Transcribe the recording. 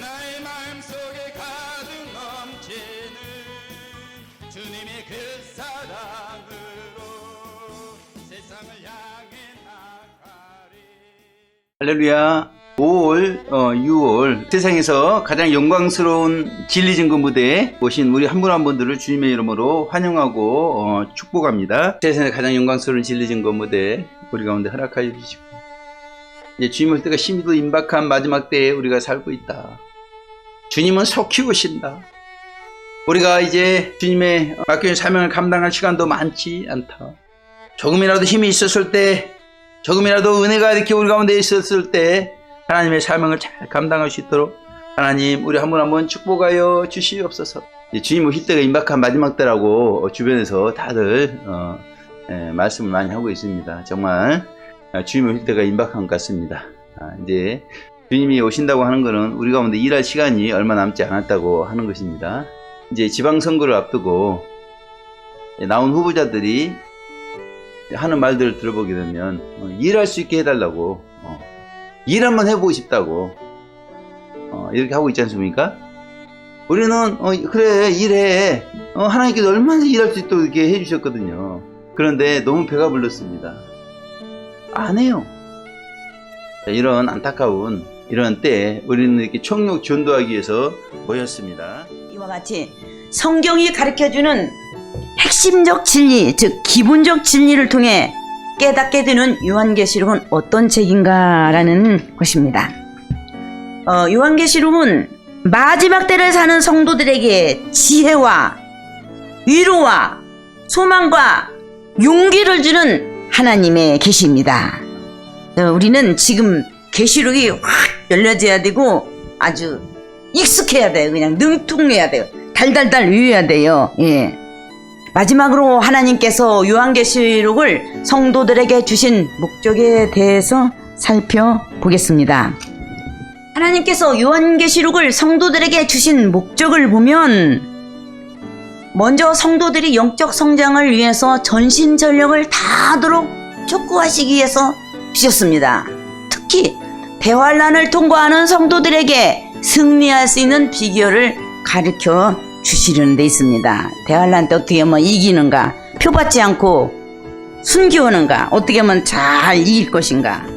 나의 마음속에 가득 넘치는 주님의 그 사랑으로 세상을 향해 나가리 할렐루야 5월, 어, 6월 세상에서 가장 영광스러운 진리 증거 무대에 오신 우리 한 분 한 분들을 주님의 이름으로 환영하고 어, 축복합니다. 세상에 가장 영광스러운 진리 증거 무대 우리 가운데 허락하여 주십시오. 이제 주님의 때가 심히도 임박한 마지막 때에 우리가 살고 있다. 주님은 속히 오신다. 우리가 이제 주님의 맡겨진 사명을 감당할 시간도 많지 않다. 조금이라도 힘이 있었을 때 조금이라도 은혜가 이렇게 우리 가운데 있었을 때 하나님의 사명을 잘 감당할 수 있도록 하나님 우리 한 분 한 분 축복하여 주시옵소서. 이제 주님 오실 때가 임박한 마지막 때라고 주변에서 다들 어, 예, 말씀을 많이 하고 있습니다. 정말 어, 주님 오실 때가 임박한 것 같습니다. 아, 이제 주님이 오신다고 하는 것은 우리 가운데 일할 시간이 얼마 남지 않았다고 하는 것입니다. 이제 지방선거를 앞두고 나온 후보자들이 하는 말들을 들어보게 되면 어, 일할 수 있게 해달라고 어, 일 한번 해보고 싶다고 어, 이렇게 하고 있지 않습니까? 우리는 어, 그래 일해 어, 하나님께서 얼마나 일할 수 있도록 이렇게 해주셨거든요. 그런데 너무 배가 불렀습니다. 안 해요. 자, 이런 안타까운 이런 때에 우리는 이렇게 총력 전도하기 위해서 모였습니다. 이와 같이 성경이 가르쳐주는 핵심적 진리, 즉 기본적 진리를 통해 깨닫게 되는 요한계시록은 어떤 책인가라는 것입니다. 어, 요한계시록은 마지막 때를 사는 성도들에게 지혜와 위로와 소망과 용기를 주는 하나님의 계시입니다. 어, 우리는 지금 계시록이 확 열려져야 되고 아주 익숙해야 돼요. 그냥 능통해야 돼요. 달달달 외워야 돼요. 예. 마지막으로 하나님께서 요한계시록을 성도들에게 주신 목적에 대해서 살펴보겠습니다. 하나님께서 요한계시록을 성도들에게 주신 목적을 보면 먼저 성도들이 영적 성장을 위해서 전신 전력을 다하도록 촉구하시기 위해서 주셨습니다. 특히 대환란을 통과하는 성도들에게 승리할 수 있는 비결을 가르쳐 주시려는 데 있습니다. 대환란 때 어떻게 하면 이기는가, 표받지 않고 숨겨오는가, 어떻게 하면 잘 이길 것인가.